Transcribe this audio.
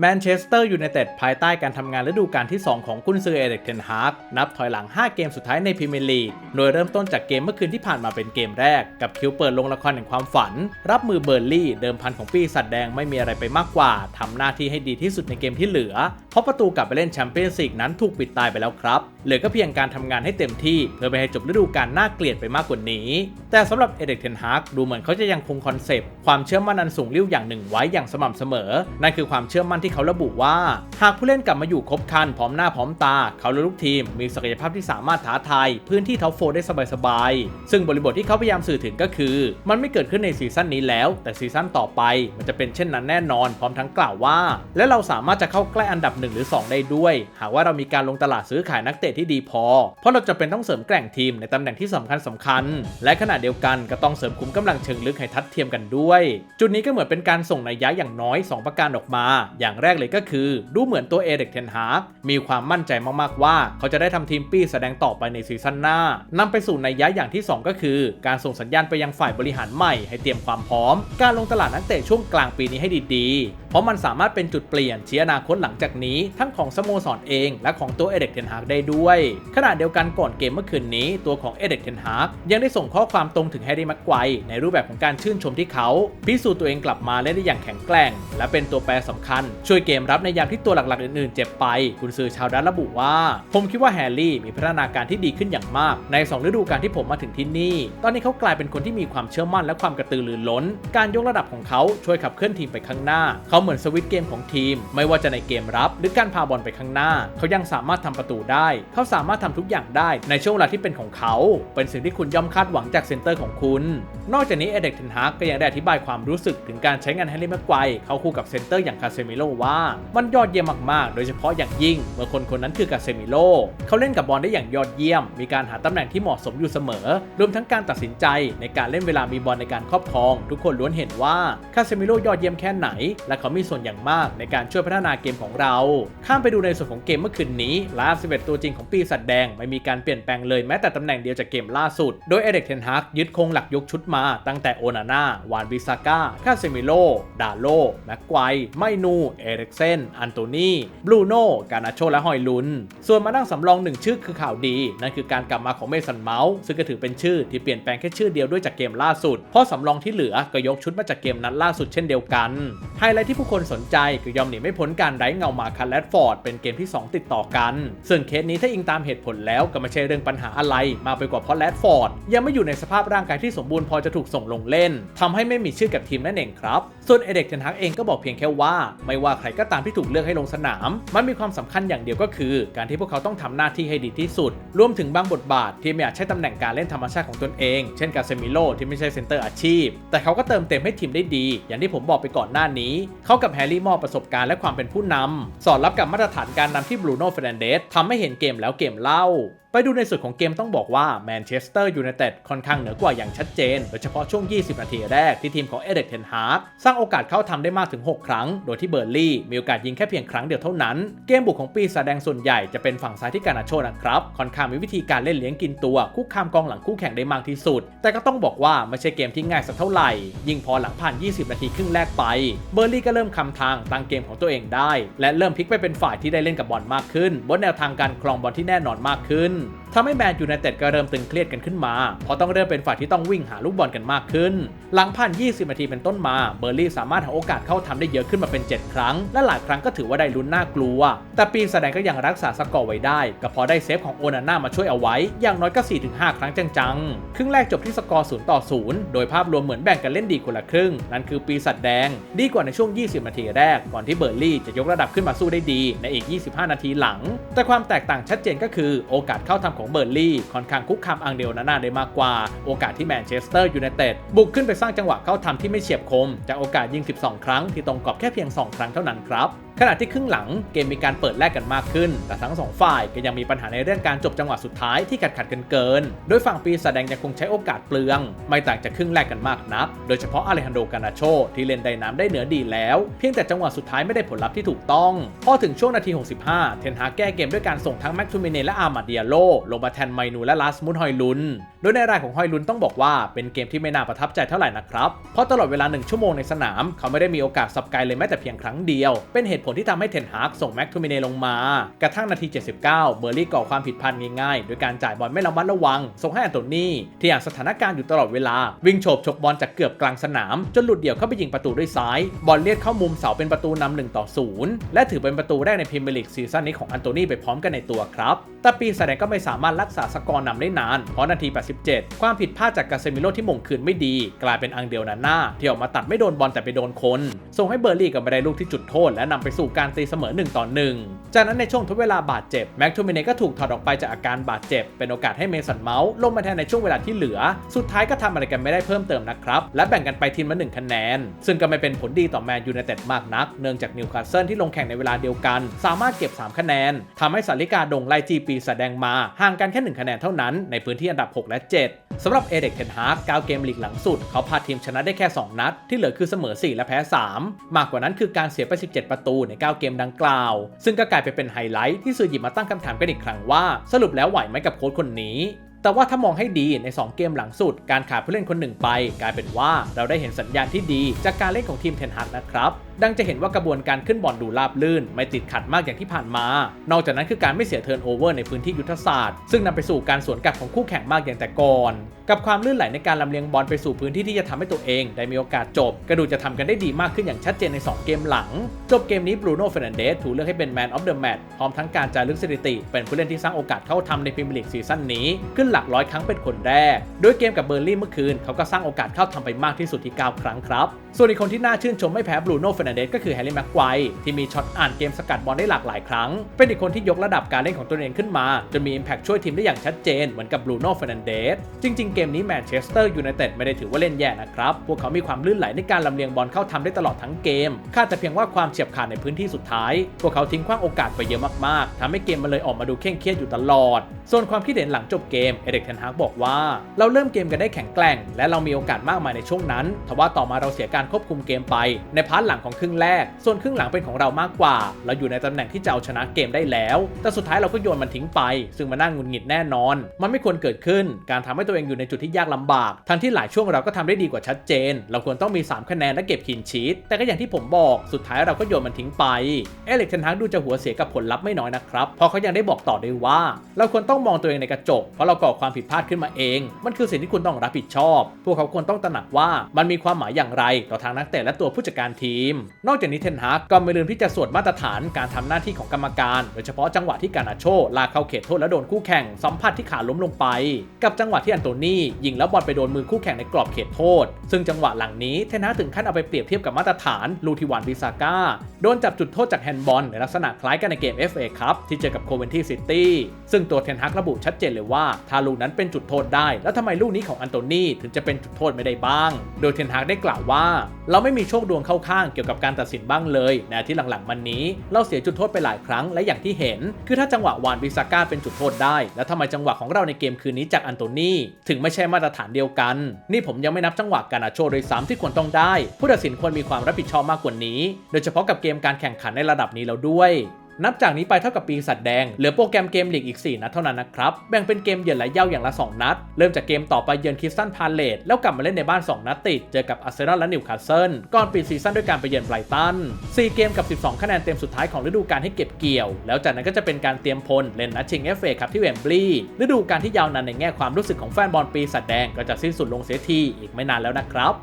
แมนเชสเตอร์ยูไนเต็ดภายใต้การทำงานฤดูกาลที่ 2 ของกุนซือเอเด็กเทนฮาร์กนับถอยหลัง 5 เกมสุดท้ายในพรีเมียร์ลีก โดยเริ่มต้นจากเกมเมื่อคืนที่ผ่านมาเป็นเกมแรก กับคิวเปิดลงละครแห่งความฝัน รับมือเบอร์ลี่เดิมพันของปีสัตว์แดงไม่มีอะไรไปมากกว่าทำหน้าที่ให้ดีที่สุดในเกมที่เหลือ เพราะประตูกลับไปเล่นแชมเปี้ยนส์ลีกนั้นถูกปิดตายไปแล้วครับเหลือก็เพียงการทำงานให้เต็มที่เพื่อไม่ให้จบฤดูกาลน่าเกลียดไปมากกว่านี้ แต่สำหรับเอเด็กเทนฮาร์กดูเหมือนเขาจะยังคงคอนเซปต์ความเชื่อมั่นอันสูงลิ่วอย่างหนึ่งไว้อย่างสม่ำเสมอนั่นคือความเชื่อมั่นที่เขาระบุว่า หากผู้เล่นกลับมาอยู่ครบคันพร้อมหน้าพร้อมตา เขาและลูกทีมมีศักยภาพที่สามารถท้าทายพื้นที่ท็อปโฟได้สบายๆ ซึ่งบริบทที่เขาพยายามสื่อถึงก็คือ มันไม่เกิดขึ้นในซีซั่นนี้แล้ว แต่ซีซั่นต่อไปมันจะเป็นเช่นนั้นแน่นอน พร้อมทั้งกล่าวว่า และเราสามารถจะเข้าใกล้อันดับ 1 หรือ 2 ได้ด้วย หากว่าเรามีการลงตลาดซื้อขายนักเตะที่ดีพอ เพราะเราจะเป็นต้องเสริมแกร่งทีมในตำแหน่งที่สำคัญสำคัญ และขณะเดียวกันก็ต้องเสริมขุมกำลังเชิงลึกให้ทัดเทียมกันด้วย จุดนี้ก็เหมือนเป็นการส่งนัยยะอย่างน้อย 2 ประการออกมา อย่างแรกเลยก็คือ ดูเหมือนตัวเอเด็กเทนฮากมีความมั่นใจมากๆว่า เขาจะได้ทำทีมปี้แสดงต่อไปในซีซั่นหน้านำไปสู่ในยะอย่างที่ 2 ก็คือ การส่งสัญญาณไปยังฝ่ายบริหารใหม่ให้เตรียมความพร้อม การลงตลาดนักเตะช่วงกลางปีนี้ให้ดีๆเพราะมันสามารถเป็นจุดเปลี่ยนชี้อนาคตหลังจากนี้ทั้งของสโมสรเองและของตัวเอเด็กเทนฮากได้ด้วย ขณะเดียวกันก่อนเกมเมื่อคืนนี้ตัวของเอเด็กเทนฮากยังได้ส่งข้อความตรงถึงแฮร์รี่แม็กไกว์ในรูปแบบของการชื่นชมที่เขา พิสูจน์ตัวเองกลับมาเล่นได้อย่างแข็งแกร่ง และเป็นตัวแปรสำคัญ ช่วยเกมรับในยามที่ตัวหลักๆอื่นๆ เจ็บไป คุณซื้อชาวดัตระบุว่า ผมคิดว่าแฮร์รี่มีพัฒนาการที่ดีขึ้นอย่างมาก ใน 2 ฤดูกาลที่ผมมาถึงที่นี่ ตอนนี้เขากลายเป็นคนที่มีความเชื่อมั่นและความกระตือรือร้น การยกระดับของเขาช่วยขับเคลื่อนทีมไปข้างหน้าเขาเหมือนสวิตเกมของทีม ไม่ว่าจะในเกมรับหรือการพาบอลไปข้างหน้า เขายังสามารถทำประตูได้ เขาสามารถทำทุกอย่างได้ในช่วงเวลาที่เป็นของเขา เป็นสิ่งที่คุณย่อมคาดหวังจากเซนเตอร์ของคุณ นอกจากนี้เอเด็กเทนฮากก็ยังได้อธิบายความรู้สึกถึงการใช้งานแฮร์รี่แม็กไกวเขาคู่กับเซนเตอร์อย่างคาเซมิโลว่า มันยอดเยี่ยมมากๆ โดยเฉพาะอย่างยิ่ง เมื่อคนคนนั้นคือคาเซมิโลเขาเล่นกับบอลได้อย่างยอดเยี่ยม มีการหาตำแหน่งที่เหมาะสมอยู่เสมอ รวมทั้งการตัดสินใจในการเล่นเวลามีบอลในการครอบครอง ทุกคนล้วนเห็นว่าคาเซมิโลยอดเยี่ยมแค่ไหนและเขามีส่วนอย่างมากในการช่วยพัฒนาเกมของเรา ข้ามไปดูในส่วนของเกมเมื่อคืนนี้ลา11 ตัวจริงของปีศาจแดง ไม่มีการเปลี่ยนแปลงเลยแม้แต่ตำแหน่งเดียวจากเกมล่าสุด โดยเอเด็กเทนฮากยึดคงหลักยกชุดมาตั้งแต่โอนาน่าวานบิซาก้าคาเซมิโล ดาโล แม็กไกว์ไมนู เอริกเซน อันโตนีบรูโน่กานาโช และฮอยลุน ส่วนมานั่งสำรองหนึ่งชื่อคือข่าวดี นั่นคือการกลับมาของเมสันเมาส์ซึ่งก็ถือเป็นชื่อที่เปลี่ยนแปลงแค่ชื่อเดียวด้วยจากเกมล่าสุด เพราะสำรองที่เหลือก็ยกชุดมาจากเกมนั้นล่าสุดเช่นเดียวกัน ไฮไลท์ที่ผู้คนสนใจคือยอมหนีไม่พ้นการไร้เงามาคันแรดฟอร์ดเป็นเกมที่ 2 ติดต่อกัน ซึ่งเคสนี้ถ้าอิงตามเหตุผลแล้วก็ไม่ใช่เรื่องปัญหาอะไร มาไปกว่าเพราะแรดฟอร์ดยังไม่อยู่ในสภาพร่างกายที่สมบูรณ์พอจะถูกส่งลงเล่นทำให้ไม่มีชื่อกับทีมนั่นเองครับ ส่วนเอเด็กเทนฮักเองก็บอกเพียงแค่ว่า ไม่ว่าใครก็ตามที่ถูกเลือกให้ลงสนาม มันมีความสำคัญอย่างเดียวก็คือ การที่พวกเขาต้องทำหน้าที่ให้ดีที่สุด รวมถึงบางบทบาทที่ไม่อาจใช้ตำแหน่งการเล่นธรรมชาติของตนเอง เช่นกาเซมิโลที่ไม่ใช่เซนเตอร์อาชีพ แต่เขาก็เติมเต็มให้ทีมได้ดี อย่างที่ผมบอกไปก่อนหน้านี้เขากับแฮร์รี่มอบประสบการณ์และความเป็นผู้นำสอดรับกับมาตรฐานการนำที่บรูโน่เฟรนเดสทำให้เห็นเกมแล้วเกมเล่า ดูในส่วนของเกมต้องบอกว่าแมนเชสเตอร์ยูไนเต็ดค่อนข้างเหนือกว่าอย่างชัดเจน โดยเฉพาะช่วง 20 นาทีแรกที่ทีมของเอเด็กเทนฮาร์กสร้างโอกาสเข้าทำได้มากถึง 6 ครั้ง โดยที่เบอร์ลี่มีโอกาสยิงแค่เพียงครั้งเดียวเท่านั้น เกมบุกของปีศาจแดงส่วนใหญ่จะเป็นฝั่งซ้ายที่การนาโชนะครับ ค่อนข้างมีวิธีการเล่นเลี้ยงกินตัวคุกคามกองหลังคู่แข่งได้มากที่สุด แต่ก็ต้องบอกว่าไม่ใช่เกมที่ง่ายสักเท่าไหร่ ยิ่งพอหลังผ่าน 20 นาทีครึ่งแรกไป เบอร์ลี่ก็เริ่มคำทางตั้งเกมของตัวเองได้ และเริ่มพลิกไปเป็นฝ่ายที่ได้เล่นกับบอลมากขึ้นบนแนวทางการครองบอลที่แน่นอนมากขึ้น soon. ทำให้แมนยูไนเต็ดก็เริ่มตึงเครียดกันขึ้นมา เพราะต้องเริ่มเป็นฝ่ายที่ต้องวิ่งหาลูกบอลกันมากขึ้น หลังผ่าน 20 นาทีเป็นต้นมา เบอร์ลี่สามารถหาโอกาสเข้าทำได้เยอะขึ้นมาเป็น 7 ครั้ง และหลายครั้งก็ถือว่าได้ลุ้นน่ากลัว แต่ปีแสดงก็ยังรักษาสกอร์ไว้ได้ ก็พอได้เซฟของโอนาน่ามาช่วยเอาไว้ อย่างน้อยก็ 4-5 ครั้งจังๆ ครึ่งแรกจบที่สกอร์ 0 ต่อ 0 โดยภาพรวมเหมือนแบ่งกันเล่นดีคนละครึ่ง นั่นคือปีสัตว์แดง ดีกว่าในช่วง 20 นาทีแรก ก่อนที่เบอร์ลี่จะยกระดับขึ้นมาสู้ได้ดี ในอีก 25 นาทีหลัง แต่ความแตกต่างชัดเจนก็คือโอกาสเข้าทำของเบอร์ลี่ค่อนข้างคุกคามอังเดลนาน่าได้มากกว่า โอกาสที่แมนเชสเตอร์ยูไนเต็ดบุกขึ้นไปสร้างจังหวะเข้าทำที่ไม่เฉียบคม จากโอกาสยิง 12 ครั้งที่ตรงกรอบแค่เพียง 2 ครั้งเท่านั้นครับ ขณะที่ครึ่งหลังเกมมีการเปิดแลกกันมากขึ้น แต่ทั้ง2ฝ่ายก็ยังมีปัญหาในเรื่องการจบจังหวะสุดท้ายที่ขัดขัดกันเกิน โดยฝั่งปีศาจแดงยังคงใช้โอกาสเปลือง ไม่ต่างจากครึ่งแรกกันมากนัก โดยเฉพาะอเลฮันโดกานาโชที่เล่นได้น้ำได้เหนือดีแล้ว เพียงแต่จังหวะสุดท้ายไม่ได้ผลลัพธ์ที่ถูกต้อง พอถึงช่วงนาที 65 เทนฮาแก้เกมด้วยการส่งทั้งแม็กทูมิเนและอาร์มาเดียโลลงมาแทนไมนูและลาสมุนฮอยลุน โดยในรายของฮอยลุนต้องบอกว่าเป็นเกมที่ไม่น่าประทับใจเท่าไหร่นะครับ เพราะตลอดเวลา1ชั่วโมงในสนาม เขาไม่ได้มีโอกาสสับไกลเลยแม้แต่เพียงครั้งเดียว เป็นเหตุผลลที่ทำให้เทนฮากส่งแม็กทูมิเนลงมา กระทั่งนาที 79 เบอร์ลี่ก่อความผิดพลาดง่ายๆ โดยการจ่ายบอลไม่ระมัดระวัง ส่งให้อันโตนี่ที่อย่านสถานการณ์อยู่ตลอดเวลา วิ่งโฉบฉกบอลจากเกือบกลางสนาม จนหลุดเดี่ยวเข้าไปยิงประตูด้วยซ้าย บอลเลียดเข้ามุมเสาเป็นประตูนำ1ต่อ0และถือเป็นประตูแรกในพรีเมียร์ลีกซีซั่นนี้ของอันโตนี่ไปพร้อมกันในตัวครับแต่ปีแสดงก็ไม่สามารถรักษาสกอร์นำได้นานเพราะนาที 87 ความผิดพลาดจากกาเซมิโลที่หม่งคืนไม่ดี กลายเป็นอังเดลนาน่าที่ออกมาตัดไม่โดนบอลแต่ไปโดนคน ส่งให้เบอร์ลี่กับไม่ได้ลูกที่จุดโทษและนำไปสู่การตีเสมอ1ต่อ1จากนั้นในช่วงทดเวลาบาดเจ็บแม็กทูมิเนก็ถูกถอดออกไปจากอาการบาดเจ็บ เป็นโอกาสให้เมสันเมาส์ลงมาแทนในช่วงเวลาที่เหลือ สุดท้ายก็ทำอะไรกันไม่ได้เพิ่มเติมนะครับ และแบ่งกันไปทีมละหนึ่งคะแนน ซึ่งก็ไม่เป็นผลดีต่อแมนยูไนเต็ดมากนัก เนื่องจากนิวคาสเซิลที่ลงแข่งในเวลาเดียวกัน สามารถเก็บ 3 คะแนนทำให้สาริกาดงไล่จีปีแสดงมาห่างกันแค่1คะแนนเท่านั้นในพื้นที่อันดับ 6 และ 7 สำหรับเอเด็กเทนฮาร์ก9เกมลีกหลังสุด เขาพาทีมชนะได้แค่ 2 นัด ที่เหลือคือเสมอ 4 และแพ้ 3 มากกว่านั้นคือการเสียไป 17 ประตูใน 9 เกมดังกล่าว ซึ่งก็กลายไปเป็นไฮไลท์ที่สื่อหยิบมาตั้งคำถามกันอีกครั้งว่า สรุปแล้วไหวไหมกับโค้ชคนนี้ แต่ว่าถ้ามองให้ดีใน 2 เกมหลังสุด การขาดผู้เล่นคนหนึ่งไป กลายเป็นว่าเราได้เห็นสัญญาณที่ดีจากการเล่นของทีมเทนฮักนะครับ ดังจะเห็นว่ากระบวนการขึ้นบอลดูราบลื่น ไม่ติดขัดมากอย่างที่ผ่านมา นอกจากนั้นคือการไม่เสียเทิร์นโอเวอร์ในพื้นที่ยุทธศาสตร์ ซึ่งนำไปสู่การสวนกลับของคู่แข่งมากอย่างแต่ก่อน กับความลื่นไหลในการลำเลียงบอลไปสู่พื้นที่ที่จะทำให้ตัวเอง ได้มีโอกาสจบ กระดูจะทำกันได้ดีมากขึ้นอย่างชัดเจนใน 2 เกมหลัง จบเกมนี้บรูโน่เฟรนันเดสถูกเลือกให้เป็นแมนออฟเดอะแมตช์พร้อมทั้งการจารึกสถิติ เป็นผู้เล่นที่สร้างโอกาสเข้าทำในพรีเมียร์ลีกซีซั่นนี้ ขึ้นหลักร้อยครั้งเป็นคนแรก โดยเกมกับเบอร์ลี่เมื่อคืนเขาก็สร้างโอกาสเข้าทำไปมากที่สุดที่ 9 ครั้งครับ ส่วนอีกคนที่น่าชื่นชมไม่แพ้บรูโน่เฟรนันเดสก็คือแฮร์รี่แม็กไกวร์ที่มีช็อตอ่านเกมสกัดบอลได้หลากหลายครั้ง เป็นอีกคนที่ยกระดับการเล่นของตัวเองขึ้นมาจนมี Impact ช่วยทีมได้อย่างชัดเจนเหมือนกับบรูโน่เฟรนันเดสจริงๆเกมนี้แมนเชสเตอร์ยูไนเต็ดไม่ได้ถือว่าเล่นแย่นะครับ พวกเขามีความลื่นไหลในการลำเลียงบอลเข้าทำได้ตลอดทั้งเกมคาดแต่เพียงว่าความเฉียบขาดในพื้นที่สุดท้าย พวกเขาทิ้งขว้างโอกาสไปเยอะมากๆทำให้เกมมันเลยออกมาดูเคร่งเครียดอยู่ตลอด ส่วนความคิดเห็นหลังจบเกม เอเด็กเทนฮากบอกว่า เราเริ่มเกมกันได้แข็งแกร่ง และเรามีโอกาสมากมายในช่วงนั้นทว่าต่อมาเราเสียการควบคุมเกมไป ในพาร์ทหลังของครึ่งแรก ส่วนครึ่งหลังเป็นของเรามากกว่า เราอยู่ในตำแหน่งที่จะเอาชนะเกมได้แล้ว แต่สุดท้ายเราก็โยนมันทิ้งไป ซึ่งมันน่าหงุดหงิดแน่นอน มันไม่ควรเกิดขึ้น การทำให้ตัวเองอยู่ในจุดที่ยากลำบาก ทั้งที่หลายช่วงเราก็ทำได้ดีกว่าชัดเจน เราควรต้องมี 3 คะแนนและเก็บคินชีตแต่ก็อย่างที่ผมบอกสุดท้ายเราก็โยนมันทิ้งไป เอเล็กเทนฮากดูจะหัวเสียกับผลลัพธ์ไม่น้อยนะครับเพราะเขายังได้บอกต่อด้วยว่า เราควรต้องมองตัวเองในกระจก เพราะเราก่อความผิดพลาดขึ้นมาเอง มันคือสิ่งที่คุณต้องรับผิดชอบ พวกเขาควรต้องตระหนักว่ามันมีความหมายอย่างไร ต่อทางนักเตะและตัวผู้จัดการทีม นอกจากนี้เทนฮากก็ไม่ลืมที่จะสวดมาตรฐานการทำหน้าที่ของกรรมการโดยเฉพาะจังหวะที่การาโชลากเข้าเขตโทษและโดนคู่แข่งสัมผัสที่ขาล้มลงไป กับจังหวะที่อันโตนียิงแล้วบอลไปโดนมือคู่แข่งในกรอบเขตโทษ ซึ่งจังหวะหลังนี้เทนฮาถึงขั้นเอาไปเปรียบเทียบกับมาตรฐานลูทิวันบิซาก้าโดนจับจุดโทษจากแฮนด์บอลในลักษณะคล้ายกันในเกม FA ครับที่เจอกับโคเวนทีซิตี้ซึ่งตัวเทนฮากระบุชัดเจนเลยว่าถ้าลูกนั้นเป็นจุดโทษได้ แล้วทำไมลูกนี้ของอันโตนี่ถึงจะเป็นจุดโทษไม่ได้บ้าง โดยเทนฮากได้กล่าวว่า เราไม่มีโชคดวงเข้าข้างเกี่ยวกับการตัดสินบ้างเลยในอาที่หลังๆมันนี้ เราเสียจุดโทษไปหลายครั้งและอย่างที่เห็น คือถ้าจังหวะวานบิซาก้าเป็นจุดโทษได้ แล้วทำไมจังหวะของเราในเกมคืนนี้จากอันโตนี่ถึงไม่ใช่มาตรฐานเดียวกัน นี่ผมยังไม่นับจังหวะการอาโชโดยซ้ำที่ควรต้องได้ ผู้ตัดสินควรมีความรับผิดชอบมากกว่านี้ โดยเฉพาะกับเกมการแข่งขันในระดับนี้แล้วด้วย นับจากนี้ไปเท่ากับปีสัตว์แดง เหลือโปรแกรมเกมลีกอีก 4 นัดเท่านั้นนะครับ แบ่งเป็นเกมเยือนและเย่าอย่างละ 2 นัด เริ่มจากเกมต่อไปเยือนคริสตันพาเลตแล้วกลับมาเล่นในบ้าน 2 นัดติด เจอกับอาร์เซนอลและนิวคาสเซิลก่อนปิดซีซั่นด้วยการไปเยือนไบรตัน 4 เกมกับ 12 คะแนนเต็มสุดท้ายของฤดูกาลให้เก็บเกี่ยว แล้วจากนั้นก็จะเป็นการเตรียมพลเล่นนัดชิงเอฟเอครับที่เวมบลีย์ฤดูกาลที่ยาวนานในแง่ความรู้สึกของแฟนบอลปีสัตว์แดงก็จะสิ้นสุดลงเสียทีอีกไม่นานแล้วนะครับ